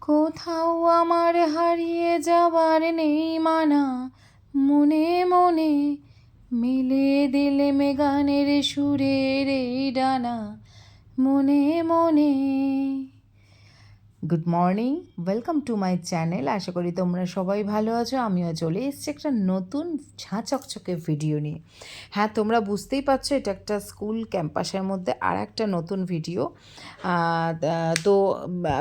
কোথাও আমার হারিয়ে যাবার নেই মানা। মনে মনে মিলে দিলে মেঘানের সুরের এই ডানা। মনে মনে good morning welcome to my channel আশা করি তোমরা সবাই ভালো আছো। আমিও চলে এসছি একটা নতুন ঝাঁ চকচকে ভিডিও নিয়ে। হ্যাঁ তোমরা বুঝতেই পারছ, এটা একটা স্কুল ক্যাম্পাসের মধ্যে আর একটা নতুন ভিডিও তো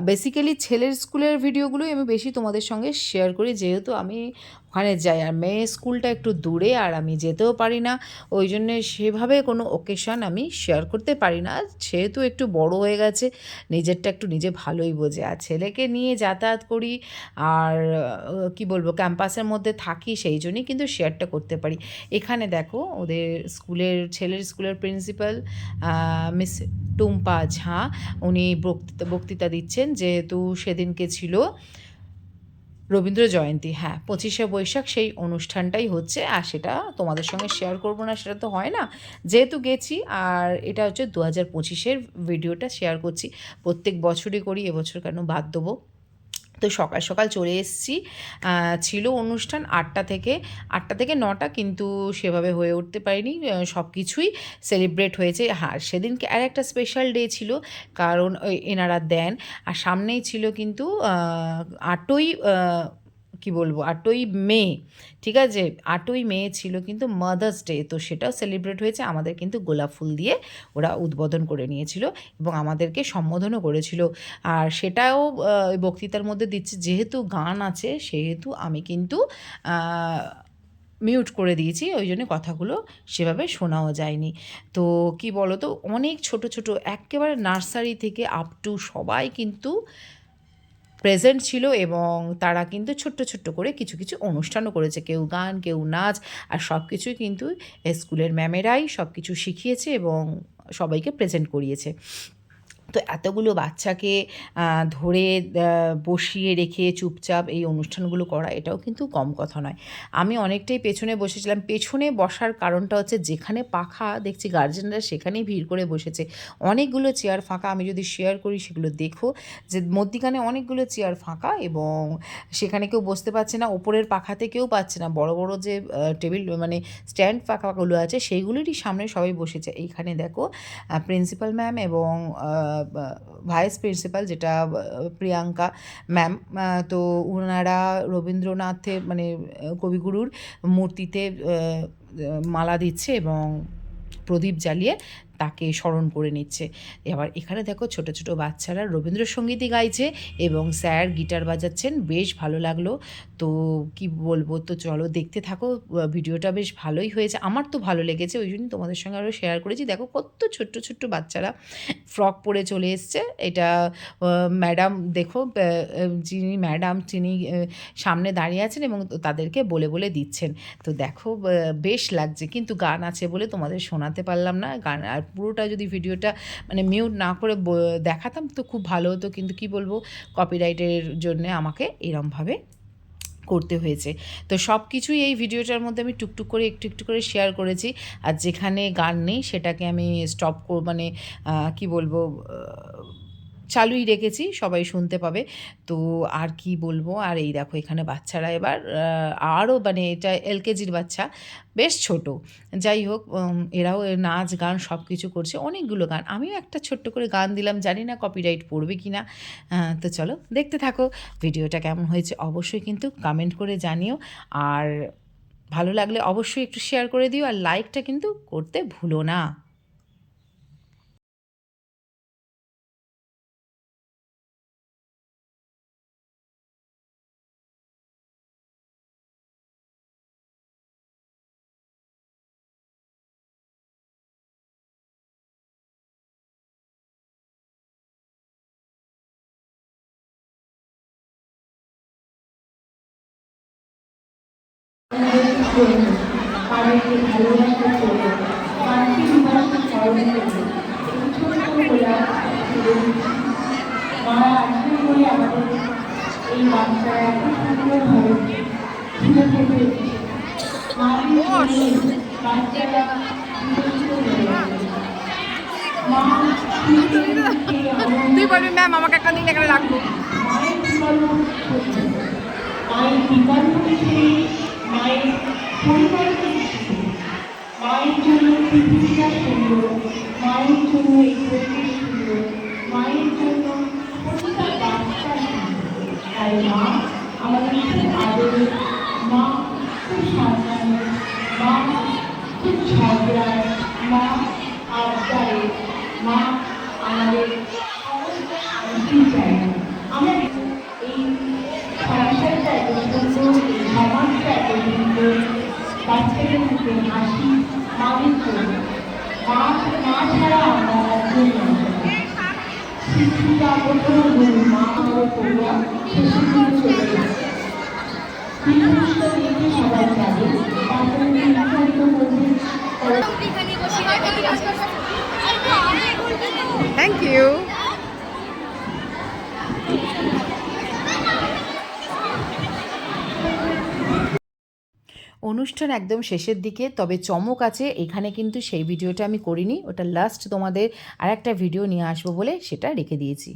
বেসিক্যালি ছেলের স্কুলের ভিডিওগুলোই আমি বেশি তোমাদের সঙ্গে শেয়ার করি। যেহেতু আমি ওখানে যাই। আর মেয়ে স্কুলটা একটু দূরে আর আমি যেতেও পারি না। ওই জন্যে সেভাবে কোনো ওকেশান আমি শেয়ার করতে পারি না। সেহেতু একটু বড় হয়ে গেছে। নিজেরটা একটু নিজে ভালোই বোঝে। আর ছেলেকে নিয়ে যাতায়াত করি আর কি বলব, ক্যাম্পাসের মধ্যে থাকি সেই জন্যই কিন্তু শেয়ারটা করতে পারি। এখানে দেখো, ওদের স্কুলের, ছেলের স্কুলের প্রিন্সিপাল মিস টুম্পা ঝা, উনি বক্তৃতা বক্তৃতা দিচ্ছেন। যেহেতু সেদিনকে ছিল রবীন্দ্র জয়ন্তী। হ্যাঁ পঁচিশে বৈশাখ সেই অনুষ্ঠানটাই হচ্ছে, আর সেটা তোমাদের সঙ্গে শেয়ার করব না, সেটা তো হয় না। যেহেতু গেছি, আর এটা হচ্ছে দু হাজার পঁচিশের ভিডিওটা শেয়ার করছি। প্রত্যেক বছরই করি, এবছর কেন বাদ দেবো। তো সকাল সকাল চলে এসেছি। ছিল অনুষ্ঠান আটটা থেকে আটটা থেকে নটা কিন্তু সেভাবে হয়ে উঠতে পারিনি। সব কিছুই সেলিব্রেট হয়েছে। হ্যাঁ সেদিনকে আর একটা স্পেশাল ডে ছিল, কারণ এনারা দেন। আর সামনেই ছিল কিন্তু আটই কি বলব? আটই মে, ঠিক আছে? আটই মে ছিল কিন্তু মাদার্স ডে তো সেটাও সেলিব্রেট হয়েছে। আমাদের কিন্তু গোলাপ ফুল দিয়ে ওরা উদ্বোধন করে নিয়েছিল এবং আমাদেরকে সম্বোধনও করেছিল। আর সেটাও বক্তৃতার মধ্যে দিচ্ছে, যেহেতু গান আছে, সেহেতু আমি কিন্তু মিউট করে দিয়েছি। ওই জন্য কথাগুলো সেভাবে শোনাও যায়নি। তো কি বলো তো অনেক ছোট ছোট, একেবারে নার্সারি থেকে আপ টু সবাই কিন্তু প্রেজেন্ট ছিল এবং তারা কিন্তু ছোট্ট ছোট্ট করে কিছু কিছু অনুষ্ঠানও করেছে। কেউ গান, কেউ নাচ আর সব কিছুই কিন্তু স্কুলের ম্যামেরাই সব কিছু শিখিয়েছে এবং সবাইকে প্রেজেন্ট করিয়েছে। তো এতগুলো বাচ্চাকে ধরে বসিয়ে রেখে চুপচাপ এই অনুষ্ঠানগুলো করা এটাও কিন্তু কম কথা নয়। আমি অনেকটাই পেছনে বসেছিলাম। পেছনে বসার কারণটা হচ্ছে যেখানে পাখা দেখছি গার্জেনরা সেখানেই ভিড় করে বসেছে। অনেকগুলো চেয়ার ফাঁকা, আমি যদি শেয়ার করি সেগুলো দেখো যে মধ্যিখানে অনেকগুলো চেয়ার ফাঁকা এবং সেখানে কেউ বসতে পারছে না, ওপরের পাখাতে কেউ পাচ্ছে না। বড় বড় যে টেবিল মানে স্ট্যান্ড পাখাগুলো আছে, সেইগুলোরই সামনে সবাই বসেছে। এইখানে দেখো প্রিন্সিপাল ম্যাম এবং ভাইস প্রিন্সিপাল যেটা প্রিয়াঙ্কা ম্যাম তো ওনারা রবীন্দ্রনাথের মানে কবিগুরুর মূর্তিতে মালা দিচ্ছে এবং প্রদীপ জ্বালিয়ে তাকে স্মরণ করে নিচ্ছে। এবার এখানে দেখো ছোট ছোট বাচ্চারা রবীন্দ্রসঙ্গীতই গাইছে এবং স্যার গিটার বাজাচ্ছেন, বেশ ভালো লাগল। তো কি বলব, তো চলো দেখতে থাকো ভিডিওটা বেশ ভালোই হয়েছে। আমার তো ভালো লেগেছে, ওই জন্য তোমাদের সঙ্গে আরও শেয়ার করেছি। দেখো কত ছোট্ট ছোট্ট বাচ্চারা ফ্রক পরে চলে এসছে। এটা ম্যাডাম দেখো যিনি ম্যাডাম তিনি সামনে দাঁড়িয়ে আছেন এবং তাদেরকে বলে বলে দিচ্ছেন। তো দেখো বেশ লাগছে। কিন্তু গান আছে বলে তোমাদের শোনাতে পারলাম না। গান আর পুরোটা যদি ভিডিওটা মানে মিউট না করে দেখাতাম তো খুব ভালো হতো। কিন্তু কি বলব কপিরাইটের জন্য আমাকে এরমভাবে করতে হয়েছে। তো সব কিছুই এই ভিডিওটার মধ্যে আমি টুকটুক করে, একটু একটু করে শেয়ার করেছি। আর যেখানে গান নেই, সেটাকে আমি স্টপ মানে কি বলব চালুই রেখেছি, সবাই শুনতে পাবে। তো আর কি বলব? আর এই দেখো, এখানে বাচ্চারা এবার আরও মানে এটা এলকেজির বাচ্চা, বেশ ছোট। যাই হোক এরাও নাচ, গান সব কিছু করছে, অনেকগুলো গান। আমিও একটা ছোট্ট করে গান দিলাম, জানি না কপিরাইট পড়বে কি না তো চলো, দেখতে থাকো। ভিডিওটা কেমন হয়েছে অবশ্যই কিন্তু কমেন্ট করে জানিও। আর ভালো লাগলে অবশ্যই একটু শেয়ার করে দিও। আর লাইকটা কিন্তু করতে ভুলো না। বাচ্চারা তুই বলবি ম্যাম আমাকে একটা দিন এখানে রাখব কিছু নেই, মায়ের পরিকল্পনা কিছু নেই। মায়ের জন্য পৃথিবীটা সুন্দর মায়ের জন্য এই পরিবেশ সুন্দর মায়ের জন্য প্রতিটা বাচ্চা তাই মা আমাদের খুব আদরের মা খুব সাবধানের মা খুব ঝগড়ায় মা আবদারে মা আমাদের সমস্ত শান্তি না আমরা এই সংসারটা এত সুন্দর এই সমাজটা এত সুন্দর বাচ্চাদের মুখে হাসি মায়ের জন্য মা মা ছাড়া আমরা চলে গেছে শিশুটা দেখে সবাই জানে তারপরে নির্ধারিত মধ্যে থ্যাংক ইউ অনুষ্ঠান একদম শেষের দিকে, তবে চমক আছে। এখানে কিন্তু সেই ভিডিওটা আমি করিনি। ওটা লাস্ট তোমাদের আর একটা ভিডিও নিয়ে আসব বলে সেটা রেখে দিয়েছি।